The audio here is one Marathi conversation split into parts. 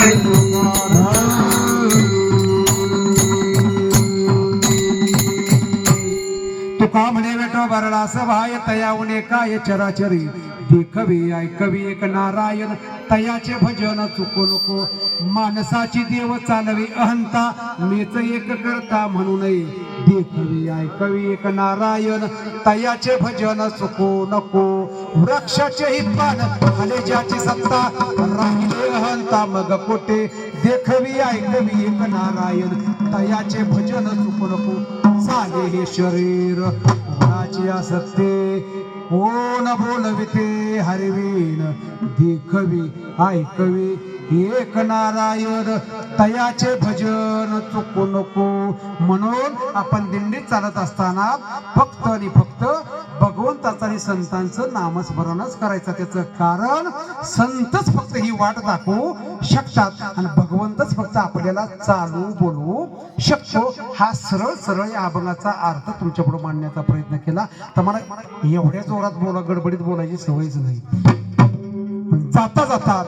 तुका म्हणे बेटो बरडा? सभाय तयावणे काय चराचरी. देखवी ऐकवी एक नारायण. तयाचे भजन चुकू नको. माणसाची देव चालवी अहंता. मीच एक करता म्हणू नये देखवी ऐकवी एक नारायण तयाचे भजन सुको नको. वृक्षाचे ही पान ज्याची सत्ता. राहिले अहंता मग कोटे देखवी ऐकवी एक नारायण तयाचे भजन सुको नको. साले हे शरीर कोणाची असते. कोण बोलविते हरवीन? देखवी ऐकवी एक नारायण तयाचे भजन चुकू नको. म्हणून आपण दिंडीत चालत असताना फक्त आणि फक्त भगवंताचं आणि संतांचं नामस्मरणच करायचं त्याचं कारण संतच फक्त ही वाट दाखवू शकतात आणि भगवंतच फक्त आपल्याला चालू बोलवू शकतो. हा सरळ सरळ या अभंगाचा अर्थ तुमच्यापुढे मांडण्याचा प्रयत्न केला. तर मला एवढ्या जोरात बोला गडबडीत बोलायची सवयच नाही. जाता जाता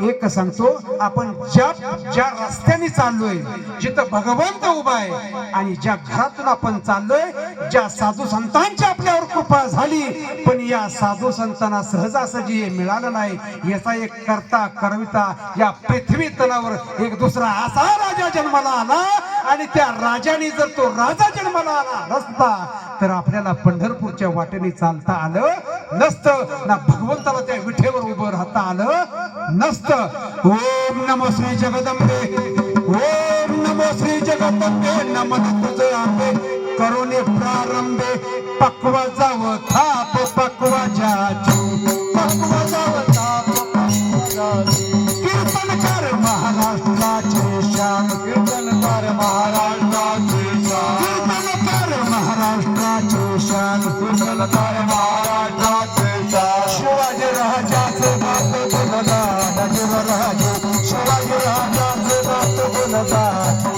एक सांगतो आपण ज्या ज्या रस्त्याने चाललोय जिथं भगवंत उभा आहे आणि ज्या घरातून आपण चाललोय ज्या साधू संतांची आपल्यावर कृपा झाली पण या साधू संतांना सहजासहजी हे मिळालं नाही याचा एक करता करविता या पृथ्वी तलावर एक दुसरा असा राजा जन्माला आला आणि त्या राजाने जर तो राजा जन्माला आला नसता तर आपल्याला पंढरपूरच्या वाटेने चालता आलं नसतं ना भगवंताला त्या विठेवर उभं राहता आलं नसतं ओम नमो श्री जगदंबे. ओम नमो श्री जगदंबे. नमन तुझे आंबे. करोने प्रारंभे. पक्व जाव थाप पक्व जाचू पक्व जाव थाप कीर्तनकार महाराष्ट्राचे श्याम. कीर्तनकार महाराष्ट्राचे श्याम. कीर्तनकार महाराष्ट्राचे श्याम. कीर्तनकार पापा